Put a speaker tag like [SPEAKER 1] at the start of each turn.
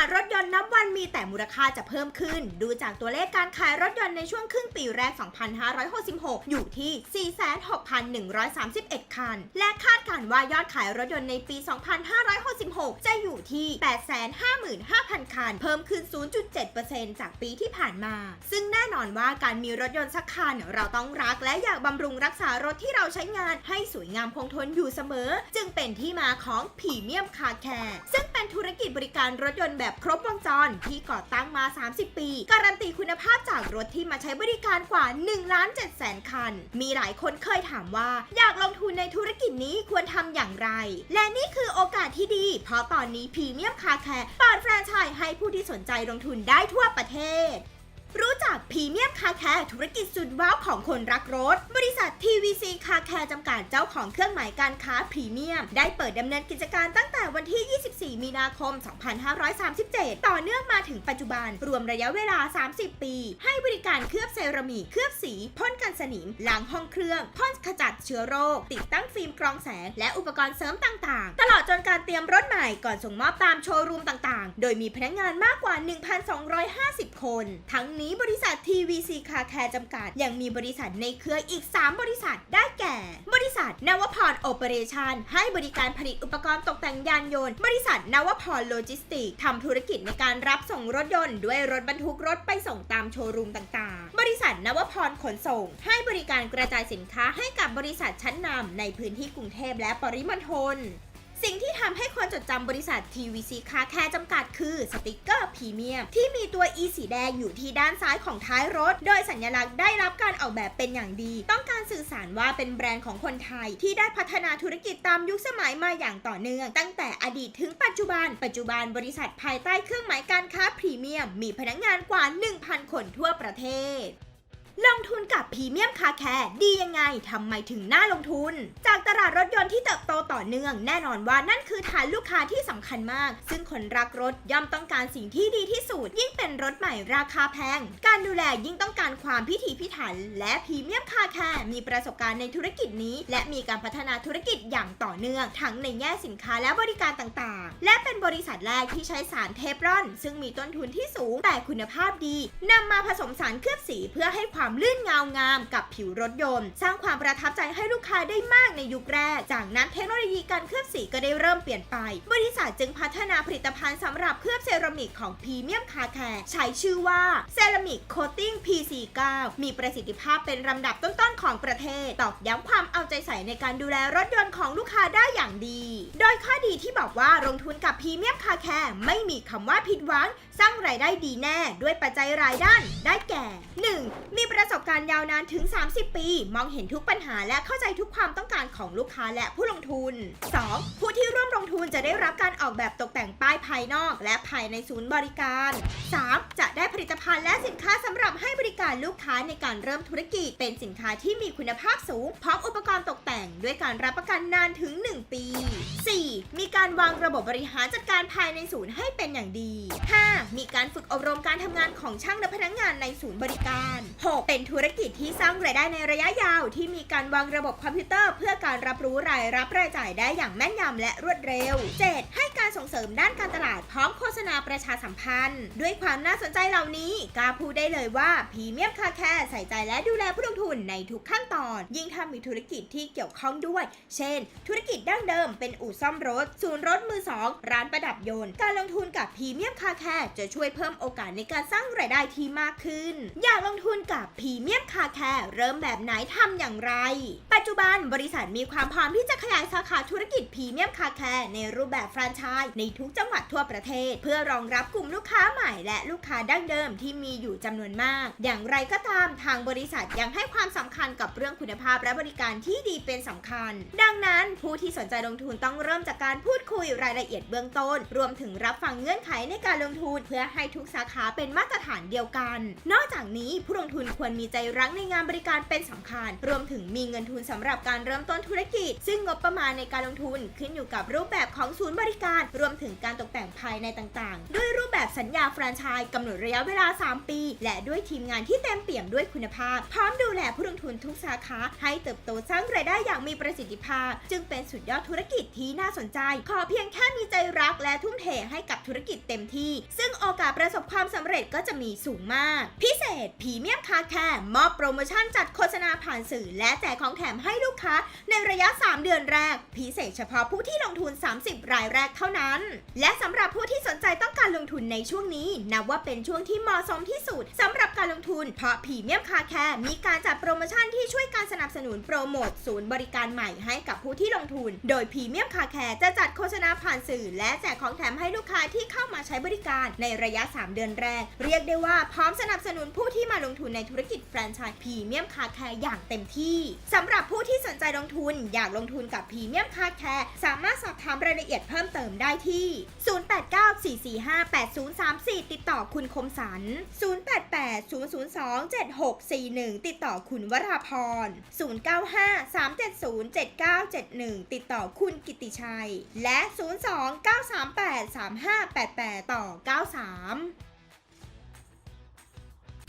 [SPEAKER 1] ารถยนต์นับวันมีแต่มูลค่าจะเพิ่มขึ้น ดูจากตัวเลขการขายรถยนต์ในช่วงครึ่งปีแรก 2566 อยู่ที่ 46,131 คัน และคาดการณ์ว่ายอดขายรถยนต์ในปี 2566 จะอยู่ที่ 855,000 คัน เพิ่มขึ้น 0.7%จากปีที่ผ่านมา ซึ่งแน่นอนว่าการมีรถยนต์สักคัน เราต้องรักและอยากบำรุงรักษารถที่เราใช้งานให้สวยงามคงทนอยู่เสมอ จึงเป็นที่มาของพรีเมียมคาร์แคร์ซึ่งเป็นธุรกิจบริการรถยนต์แบบครบวงจรที่ก่อตั้งมา 30 ปี การันตีคุณภาพจากรถที่มาใช้บริการกว่า1ล้าน7แสนคัน มีหลายคนเคยถามว่า อยากลงทุนในธุรกิจนี้ควรทำอย่างไร และนี่คือโอกาสที่ดี เพราะตอนนี้พรีเมียมคาแคร์เปิดแฟรนไชส์ให้ผู้ที่สนใจลงทุนได้ทั่วประเทศ รู้จักพรีเมียมคาแคร์ธุรกิจสุดว้าวของคนรักรถ บริษัท TVC คาแคร์จำกัดเจ้าของเครื่องหมายการค้าพรีเมียม ได้เปิดดำเนินกิจการตั้งแต่วันที่ 24 มีนาคม 2537 ต่อเนื่องมาถึงปัจจุบัน รวมระยะเวลา 30 ปี ให้บริการเคลือบเซรามิกเคลือบสีพ่นกันสนิมล้างห้องเครื่องพ่นขจัดเชื้อโรค ติดตั้งฟิล์มกรองแสง และอุปกรณ์เสริมต่างๆ ตลอดจนการเตรียมรถใหม่ก่อนส่งมอบตามโชว์รูมต่างๆ โดยมีพนักงานมากกว่า 1,250 คน ทั้งนี้บริษัท TVC คาแคร์จำกัด ยังมีบริษัทในเครืออีก 3 บริษัทได้แก่ บริษัทนวพรโอเปอเรชันให้บริการผลิตอุปกรณ์ตกแต่งยานยนต์ บริษัทนวพรโลจิสติกทำธุรกิจในการรับส่งรถยนต์ด้วยรถบรรทุกรถไปส่งตามโชว์รูมต่างๆ บริษัทนวพรขนส่ง ให้บริการกระจายสินค้าให้กับบริษัทชั้นนำในพื้นที่กรุงเทพและปริมณฑล สิ่งที่ทำให้คนจดจำบริษัท TVC คาแคร์จำกัดคือสติกเกอร์พรีเมียม ที่มีตัว E สีแดงอยู่ที่ด้านซ้ายของท้ายรถ โดยสัญลักษณ์ได้รับการออกแบบเป็นอย่างดี ต้องการสื่อสารว่าเป็นแบรนด์ของคนไทย ที่ได้พัฒนาธุรกิจตามยุคสมัยมาอย่างต่อเนื่อง ตั้งแต่อดีตถึงปัจจุบัน ปัจจุบันบริษัทภายใต้เครื่องหมายการค้าพรีเมียม มีพนักงานกว่า 1,000 คนทั่วประเทศ ลงทุนกับพรีเมียมคาแคร์ดียังไงทำไมถึงน่าลงทุน จากตลาดรถยนต์ที่เติบโตต่อเนื่อง แน่นอนว่านั่นคือฐานลูกค้าที่สำคัญมาก ซึ่งคนรักรถย่อมต้องการสิ่งที่ดีที่สุด ยิ่งเป็นรถใหม่ราคาแพง การดูแลยิ่งต้องการความพิถีพิถัน และพรีเมียมคาแคร์มีประสบการณ์ในธุรกิจนี้ และมีการพัฒนาธุรกิจอย่างต่อเนื่อง ทั้งในแง่สินค้าและบริการต่างๆ และเป็นบริษัทแรกที่ใช้สารเทฟรอน ซึ่งมีต้นทุนที่สูงแต่คุณภาพดีนำมาผสมสารเคลือบสีเพื่อให้ความลื่นเงางามกับผิวรถยนต์ สร้างความประทับใจให้ลูกค้าได้มากในยุคแรก จากนั้นเทคโนโลยีการเคลือบสีก็ได้เริ่มเปลี่ยนไป บริษัทจึงพัฒนาผลิตภัณฑ์สำหรับเคลือบเซรามิกของพรีเมียมคาแคร์ใช้ชื่อว่าเซรามิกโคตติ้ง PC9 มีประสิทธิภาพเป็นลำดับต้นๆของประเทศ ตอกย้ำความเอาใจใส่ในการดูแลรถยนต์ของลูกค้าได้อย่างดี โดยข้อดีที่บอกว่าลงทุนกับพรีเมียมคาแคร์ไม่มีคำว่าผิดหวัง สร้างรายได้ดีแน่ด้วยปัจจัยรายด้านได้แก่ การณ์ยาวนานถึง 30 ปี มองเห็นทุกปัญหาและเข้าใจทุกความต้องการของลูกค้าและผู้ลงทุน 2. ผู้ที่ร่วมลงทุนจะได้รับการออกแบบตกแต่งป้ายภายนอก และภายในศูนย์บริการ 3. จะได้ผลิตภัณฑ์และสินค้าสำหรับให้บริการลูกค้าในการเริ่มธุรกิจ เป็นสินค้าที่มีคุณภาพสูง พร้อมอุปกรณ์ตกแต่ง ด้วยการรับประกันนานถึง 1 ปี 4. มีการวางระบบบริหารจัดการภายในศูนย์ให้เป็นอย่างดี 5. มีการฝึกอบรมการทำงานของช่างและพนักงานในศูนย์บริการ 6. เป็นธุรรกิจที่สร้างรายได้ในระยะยาว ที่มีการวางระบบคอมพิวเตอร์เพื่อการรับรู้รายรับรายจ่ายได้อย่างแม่นยำและรวดเร็ว 7. ให้การส่งเสริมด้านการตลาดพร้อมโฆษณาประชาสัมพันธ์ ด้วยความน่าสนใจเหล่านี้กล้าพูดได้เลยว่าพรีเมียมคาแคร์ใส่ใจและดูแลผู้ลงทุนในทุกขั้นตอน ยิ่งถ้ามีธุรกิจที่เกี่ยวข้องด้วย เช่น ธุรกิจดั้งเดิมเป็นอู่ซ่อมรถ ศูนย์รถมือสองร้านประดับยนต์ การลงทุนกับพรีเมียมคาแคร์จะช่วยเพิ่มโอกาสในการสร้างรายได้ที่มากขึ้น อยากลงทุนกับพรีเมียมคาแคร์เริ่มแบบไหนทำอย่างไร ปัจจุบันบริษัทมีความพร้อมที่จะขยายสาขาธุรกิจพรีเมียมคาแคร์ในรูปแบบแฟรนไชส์ในทุกจังหวัดทั่วประเทศ เพื่อรองรับกลุ่มลูกค้าใหม่และลูกค้าดั้งเดิมที่มีอยู่จำนวนมาก อย่างไรก็ตามทางบริษัทยังให้ความสำคัญกับเรื่องคุณภาพและบริการที่ดีเป็นสำคัญ ดังนั้นผู้ที่สนใจลงทุนต้องเริ่มจากการพูดคุยรายละเอียดเบื้องต้น รวมถึงรับฟังเงื่อนไขในการลงทุน เพื่อให้ทุกสาขาเป็นมาตรฐานเดียวกัน นอกจากนี้ผู้ลงทุนควรมีใจรักในงานบริการเป็นสำคัญ รวมถึงมีเงินทุนสำหรับการเริ่มต้นธุรกิจ ซึ่งงบประมาณในการลงทุนขึ้นอยู่กับรูปแบบของศูนย์บริการ รวมถึงการตกแต่งภายในต่างๆ ด้วยรูปแบบสัญญาแฟรนไชส์กำหนดระยะเวลา 3 ปี และด้วยทีมงานที่เต็มเปี่ยมด้วยคุณภาพ พร้อมดูแลผู้ลงทุนทุกสาขาให้เติบโตสร้างรายได้อย่างมีประสิทธิภาพ จึงเป็นสุดยอดธุรกิจที่น่าสนใจ ขอเพียงแค่มีใจรักและทุ่มเทให้กับธุรกิจเต็มที่ ซึ่งโอกาสประสบความสำเร็จก็จะมีสูงมาก พิเศษพรีเมียมคาแคร์มอบโปรโมชั่นจัดโฆษณาผ่านสื่อ และแจกของแถมให้ลูกค้า ในระยะ 3 เดือนแรก พิเศษเฉพาะผู้ที่ลงทุน 30 รายแรกเท่านั้น และสำหรับผู้ที่สนใจต้องการลงทุนในช่วงนี้นับว่าเป็นช่วงที่เหมาะสมที่สุดสำหรับการลงทุน เพราะพรีเมียมคาแคร์มีการจัดโปรโมชั่นที่ช่วยการสนับสนุนโปรโมทศูนย์บริการใหม่ให้กับผู้ที่ลงทุน โดยพรีเมียมคาแคร์จะจัดโฆษณาผ่านสื่อ และแจกของแถมให้ลูกค้าที่เข้ามาใช้บริการในระยะ 3 เดือนแรก เรียกได้ว่าพร้อมสนับสนุนผู้ที่มาลงทุนในธุรกิจแฟรนไชส์พรีเมียมคาแคร์อย่างเต็มที่สำหรับผู้ที่สนใจลงทุนอยากลงทุนกับพรีเมียมคาแคร์สามารถสอบถามรายละเอียดเพิ่มเติมได้ที่ 0894458034 ติดต่อคุณคมสัน 0880027641 ติดต่อคุณวราพร 0953707971 ติดต่อคุณกิติชัย และ 02-938-3588 ต่อ 93